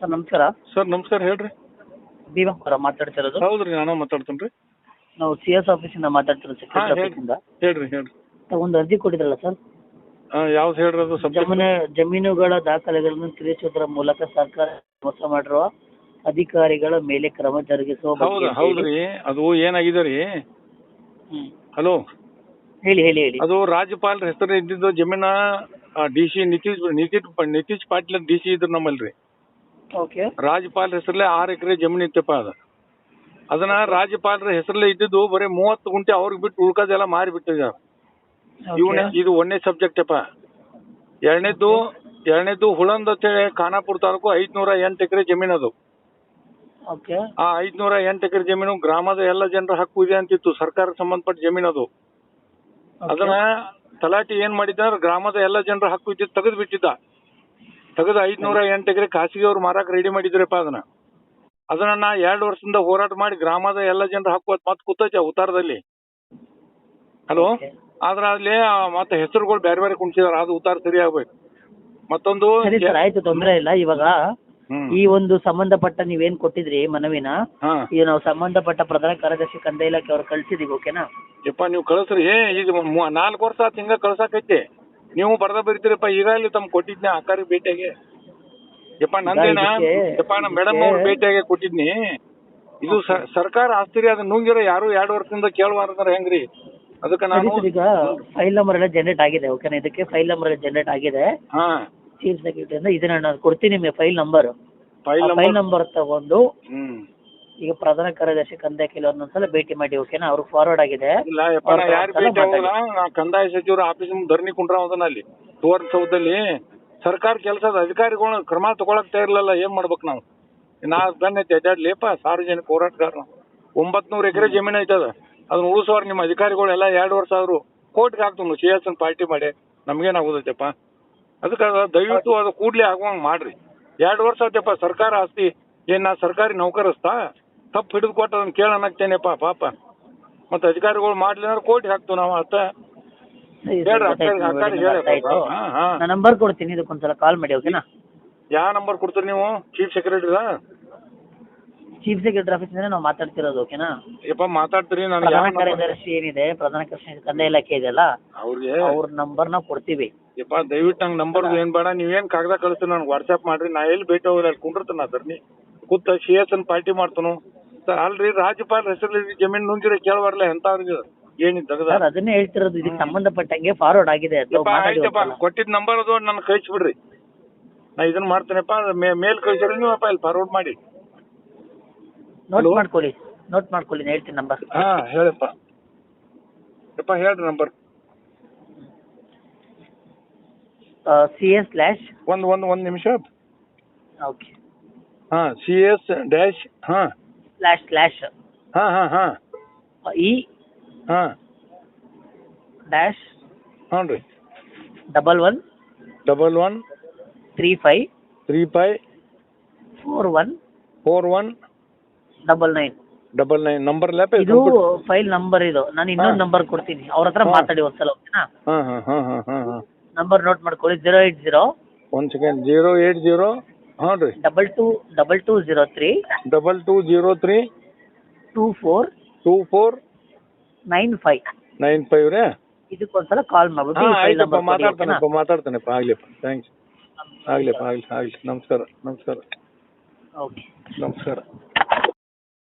Sir ನಮಸ್ಕಾರ. Sir ನಮಸ್ಕಾರ ಹೇಳ್ರಿ. ಭೀಮಪ್ಪರ ಮಾತಾಡ್ತಿರೋದು ಹೌದ್ರಿ ನಾನು ಮಾತಾಡ್ತೇನೆ ರೀ. ನಾವು ಸಿ ಎಸ್ ಆಫೀಸಿಂದ ಮಾತಾಡ್ತಿರೋದು ಹೇಳ್ರಿ. ಆಫೀಸಿಂದ ಹೇಳ್ರಿ ಹೇಳ್ರಿ. ಒಂದು ಅರ್ಜಿ ಕೊಟ್ಟಿದ್ರಲ್ಲ ಸರ್? ಯಾವ್ದು ಹೇಳ್ರಿ ಅದು? ಸಬ್ಜೆಕ್ಟ್? ಜಮೀನು ಜಮೀನುಗಳ ದಾಖಲೆಗಳನ್ನು ತಿರುಚುವುದರ ಮೂಲಕ ಸರ್ಕಾರ ಮೋಸ ಮಾಡಿರುವ ಅಧಿಕಾರಿಗಳ ಮೇಲೆ ಕ್ರಮ ಜರುಗಿಸುವ ಹೌದು ಹೌದ್ರಿ. ಅದು ಏನಾಗಿದೆ ರೀ? ಹ್ಮ್. ಹಲೋ? ಹೇಳಿ ಹೇಳಿ ಹೇಳಿ. ಅದು ರಾಜ್ಯಪಾಲರ ಹೆಸರು ಇದ್ದಿದ್ದು ಜಮೀನ D C Nitish Nitish Nitish Patil D C ಇದ್ರು ನಮ್ಮಲ್ರಿ ಓಕೆ ರಾಜ್ಯಪಾಲರ ಹೆಸರಲ್ಲೇ ಆರು ಎಕರೆ ಜಮೀನು ಇತ್ತಪ್ಪ ಅದು. ಅದನ್ನ ರಾಜ್ಯಪಾಲರ ಹೆಸರಲ್ಲೇ ಇದ್ದಿದ್ದು ಬರೀ ಮೂವತ್ತು ಗುಂಟೆ ಅವ್ರಿಗೆ ಬಿಟ್ಟು ಉಳ್ಕೋದೆಲ್ಲ ಮಾರಿ ಬಿಟ್ಟಿದ್ದಾರೆ ಇವನೇ ಇದು ಒಂದೇ ಸಬ್ಜೆಕ್ಟ್ ಅಪ್ಪ. ಎರಡನೇದ್ದು ಎರಡನೇದ್ದು ಹುಳಂದ ಖಾನಾಪುರ ತಾಲೂಕು ಐದ್ನೂರ ಎಂಟು ಎಕರೆ ಜಮೀನು ಅದು. ಆ ಐದ್ನೂರ ಎಂಟು ಎಕರೆ ಜಮೀನು ಗ್ರಾಮದ ಎಲ್ಲ ಜನರ ಹಕ್ಕು ಇದೆ ಅಂತಿತ್ತು ಸರ್ಕಾರಕ್ಕೆ ಸಂಬಂಧಪಟ್ಟ ಜಮೀನು ಅದು. ಅದನ್ನ ತಲಾಟಿ ಏನ್ ಮಾಡಿದ್ದ ಗ್ರಾಮದ ಎಲ್ಲ ಜನರ ಹಕ್ಕು ಇದ್ದಿದ್ದು ತೆಗೆದು ಬಿಟ್ಟಿದ್ದ ತೆಗೆದು ಐದ್ನೂರ ಎಂಟು ಎಕರೆ ಖಾಸಗಿ ಅವ್ರು ಮಾರಾಕ್ ರೆಡಿ ಮಾಡಿದ್ರಪ್ಪ ಅದನ್ನ. ಅದನ್ನ ನಾ ಎರಡು ವರ್ಷದಿಂದ ಹೋರಾಟ ಮಾಡಿ ಗ್ರಾಮದ ಎಲ್ಲ ಜನರ ಹಕ್ಕು ಮತ್ತೆ ಮತ್ ಕೂತೈತೆ ಉತ್ತಾರದಲ್ಲಿ. ಹಲೋ? ಆದ್ರ ಅಲ್ಲಿ ಮತ್ತೆ ಹೆಸರುಗಳು ಬೇರೆ ಬೇರೆ ಕುಣಿಸಿದಾರ. ಅದು ಉತ್ತಾರ ಸರಿ ಆಗ್ಬೇಕು. ಮತ್ತೊಂದು ಸರಿ ಸರ್ ಆಯ್ತು ತೊಂದ್ರೆ ಇಲ್ಲ. ಇವಾಗ ಈ ಒಂದು ಸಂಬಂಧಪಟ್ಟ ನೀವೇನ್ ಕೊಟ್ಟಿದ್ರಿ ಮನವಿನ? ಈಗ ನಾವು ಸಂಬಂಧಪಟ್ಟ ಪ್ರಧಾನ ಕಾರ್ಯದರ್ಶಿ ಕಂದಾಯ ಇಲಾಖೆ ಅವ್ರು ಕಳ್ಸಿದೀವಿ ಓಕೆನಾ? ಯಪ್ಪ ನೀವು ಕಳಿಸ್ರಿ. ಈಗ ನಾಲ್ಕು ವರ್ಷ ಆತ್ ಹಿಂಗ ಕಳ್ಸಾಕೈತಿ. ನೀವು ಬರ್ದ ಬರೀತೀರಪ್ಪ ಈಗಾಗಲೇ ತಮ್ಮ ಕೊಟ್ಟಿದ್ನಿ ಅಕ್ಕಾರಿ ಭೇಟಿಯಾಗೆ. ಯಪ್ಪ ನಂದೇನಾ? ಯಪ್ಪ ನಮ್ಮ ಮೇಡಮ್ ಅವ್ರ ಭೇಟಿಯಾಗೆ ಕೊಟ್ಟಿದ್ನಿ. ಇದು ಸರ್ಕಾರ ಆಸ್ತಿ ರೀ ಅದನ್ನ ನುಂಗಿರೋ ಯಾರು ಎರಡು ವರ್ಷದಿಂದ ಕೇಳುವಾರಂದ್ರೆ ಹೆಂಗ್ರಿ? ಅದಕ್ಕೆ ನಾನು ಈಗ ಫೈಲ್ ನಂಬರ್ ಎಲ್ಲ ಜನರೇಟ್ ಆಗಿದೆ ಓಕೆನಾ ಇದಕ್ಕೆ ಫೈಲ್ ನಂಬರ್ ಎಲ್ಲ ಜನರೇಟ್ ಆಗಿದೆ. ಚೀಫ್ ಸೆಕ್ರೆಟರಿ ಅಂದ್ರೆ ಇದನ್ನ ನಾನು ಕೊಡ್ತೀನಿ ನಿಮಗೆ ಫೈಲ್ ನಂಬರ್ ಫೈಲ್ ನಂಬರ್ ತಗೊಂಡು ಹ್ಮ್. ಈಗ ಪ್ರಧಾನ ಕಾರ್ಯದರ್ಶಿ ಕಂದಾಯ ಕೆಲವೊಂದೊಂದ್ಸಲ ಭೇಟಿ ಮಾಡಿ ಓಕೆನಾ ಅವ್ರಿಗೆ ಫಾರ್ವರ್ಡ್ ಆಗಿದೆ. ಇಲ್ಲ ಯಪ್ಪ ನಾ ಅವ್ರ ಯಾರು ಭೇಟಿ ನಾ ಕಂದಾಯ ಸಚಿವರ ಆಫೀಸ್ ಮುಂದೆ ಧರಣಿ ಕುಂಡ್ರಾವದನ ಅಲ್ಲಿ. ಅಲ್ಲಿ ಸುವರ್ಣಸೌಧದಲ್ಲಿ ಸರ್ಕಾರ ಕೆಲಸದ ಅಧಿಕಾರಿಗಳ ಕ್ರಮ ತಗೊಳಕ್ ತಯಾರಿಲ್ಲ ಏನ್ ಮಾಡ್ಬೇಕು ನಾವು? ನಾ ಬೆನ್ನೈತೆ ಎದ್ದಾಡ್ಲಿಪ್ಪ ಸಾರ್ವಜನಿಕ ಹೋರಾಟಗಾರ ಒಂಬತ್ನೂರು ಎಕರೆ ಜಮೀನು ಐತದ ಅದನ್ನ ಉಳಿಸೋರು ನಿಮ್ಮ ಅಧಿಕಾರಿಗಳೆಲ್ಲ ಎರಡು ವರ್ಷ ಆದ್ರು ಕೋರ್ಟ್ಗೆ ಹಾಕ್ತು ಸಿ ಎಸ್ ಪಾರ್ಟಿ ಮಾಡಿ. ನಮ್ಗೇನಾಗೋದೈತಪ್ಪ ಅದಕ್ಕೆ ಅದು ದಯವಿಟ್ಟು ಅದು ಕೂಡ್ಲೆ ಆಗುವಂಗ್ ಮಾಡ್ರಿ. ಎರಡು ವರ್ಷ ಆಯ್ತಪ್ಪ ಸರ್ಕಾರ ಆಸ್ತಿ ಏನ್ ನಾ ಸರ್ಕಾರಿ ನೌಕರಸ್ತಾ? ತಪ್ಪು ಹಿಡಿದು ಕೊಟ್ಟು ಅದನ್ನ ಕೇಳೋಣಾಗ್ತೇನೆಪ್ಪ ಪಾಪ. ಮತ್ತೆ ಅಧಿಕಾರಿಗಳು ಮಾಡ್ಲಿ ಅಂದ್ರೆ ಕೋರ್ಟ್ ಹಾಕ್ತು ನಾವು ಹಾ ನಾನು ನಂಬರ್ ಕೊಡ್ತೀನಿ ಇದಕ್ಕೊಂದ್ಸಲ ಕಾಲ್ ಮಾಡಿ ಓಕೆನಾ ಯಾವ ನಂಬರ್ ಕೊಡ್ತೀರಿ ನೀವು? ಚೀಫ್ ಸೆಕ್ರೆಟರಿ ಚೀಫ್ ಸೆಕ್ರೆಟರಿ ಆಫೀಸಿಂದ ನಾವು ಮಾತಾಡ್ತಿರೋದು ಓಕೆನಾ ಯಪ್ಪ ಮಾತಾಡ್ತೀರಿ ನಾನು ಪ್ರಧಾನ ಕಾರ್ಯದರ್ಶಿ ಏನಿದೆ ಪ್ರಧಾನ ಕಾರ್ಯದರ್ಶಿ ಕಂದಾಯ ಇಲಾಖೆ ಇದೆಯಲ್ಲ ಅವ್ರಿಗೆ? ಅವ್ರ ನಂಬರ್ ನಾವು ಕೊಡ್ತೀವಿ. ಯಪ್ಪ ದಯವಿಟ್ಟು ನಂಗೆ ನಂಬರ್ ಏನ್ ಬೇಡ ನೀವೇನ್ ಕಾಗದ ಕಳಿಸ್ತೀರಿ ನನಗೆ ವಾಟ್ಸ್ಆಪ್ ಮಾಡ್ರಿ. ನಾ ಎಲ್ಲಿ ಭೇಟಿ ಹೋಗಿಲ್ಲ ಅಲ್ಲಿ ಕುಂಡಿರ್ತೀನಿ ಅದರ್ನಿ ಕೂತ ಸಿ ಎಸ್ ಅನ್ ಪಾರ್ಟಿ ಮಾಡ್ತಾನು. ಅಲ್ರಿ ರಾಜ್ಯಪಾಲ ಹೆಸರಲ್ಲಿ ಜಮೀನು ನುಂಗಿರ ಕೇಳಬಾರ್ಲ ಎಂತವ್ರಿಗೆ ತೆಗದ ಸರ್ ಅದನ್ನೇ ಹೇಳ್ತಿರೋದು ಇದಕ್ಕೆ ಸಂಬಂಧಪಟ್ಟಂಗೆ ಫಾರ್ವರ್ಡ್ ಆಗಿದೆ ಕೊಟ್ಟಿದ್ದ ಮಾತಾಡಿ ಆಯ್ತಪ್ಪ ಒಂದ್ಸಲ. ಕೊಟ್ಟಿದ್ ನಂಬರ್ ಅದು ನನ್ನ ಕಳಿಸ್ಬಿಡ್ರಿ. ನಾ ಇದನ್ನ ಮಾಡ್ತೇನೆಪ್ಪ ಮೇಲ್ ಕಳಿಸಿರಿ ನೀವಪ್ಪ ಇಲ್ಲಿ ಫಾರ್ವರ್ಡ್ ಮಾಡಿ. Note Hello? ಮಾಡ್ಕೊಳ್ಳಿ ನೋಟ್ ಮಾಡ್ಕೊಳ್ಳಿ ನಾನು ಹೇಳ್ತೀನಿ ನಂಬರ್ ಹಾ ಹೇಳಪ್ಪ. ಯಪ್ಪ ಹೇಳ್ರಿ ನಂಬರ್ ಸಿ ಎಸ್ ಸ್ಲ್ಯಾಶ್ ಒಂದ್ ಒಂದ್ ಒಂದ್ ನಿಮಿಷ ಓಕೆ ಹಾ ಸಿ ಎಸ್ ಡ್ಯಾಶ್ ಹಾ. ಸ್ಲ್ಯಾಶ್ ಸ್ಲ್ಯಾಶ್ ಹಾ ಹಾ ಹಾ. ಇ ಹಾ. ಡ್ಯಾಶ್ ಹ್ಞೂ ರೀ. Double one double one three five three five four one four one double nine double nine number ಲ್ಯಾಪ್ ಇದು ಫೈಲ್ ನಂಬರ್ ಇದು. ನಾನು ಇನ್ನೊಂದು. ನಂಬರ್ ಕೊಡ್ತೀನಿ. ಅವ್ರ ಹತ್ರ ಮಾತಾಡಿ ಒಂದ್ಸಲ ಓಕೆನಾ? ಹಾ ಹಾ ಹಾ ಹಾ ಹಾ. ಹಾ ನಂಬರ್ ನೋಟ್ ಮಾಡ್ಕೊಳ್ಳಿ. ಜೀರೋ ಏಟ್ ಜೀರೋ ಒಂದ್ ಸೆಕೆಂಡ್ ಜೀರೋ ಏಟ್ ಜೀರೋ ಹ್ಞೂ ರೀ. Double two double two zero three double two zero three two four two four nine five nine five ರೀ? ಇದಕ್ಕೊಂದ್ಸಲ ಕಾಲ್ ಮಾಡ್ಬಿಟ್ಟು ಹಾ ಈ ಮಾತಾಡ್ತಾನೆ ಆಯ್ತಪ್ಪ ನಂಬರ್ ಕೊಡಿ ಓಕೆನಾ? ಮಾತಾಡ್ತಾನಪ್ಪ ಮಾತಾಡ್ತಾನಪ್ಪ ಆಗ್ಲಿಪ್ಪ ಥ್ಯಾಂಕ್ಸ್ ಆಗ್ಲಿಪ್ಪ ಆಗ್ಲಿ ಆಗ್ಲಿ ನಮಸ್ಕಾರ ನಮಸ್ಕಾರ. ಓಕೆ ನಮಸ್ಕಾರ.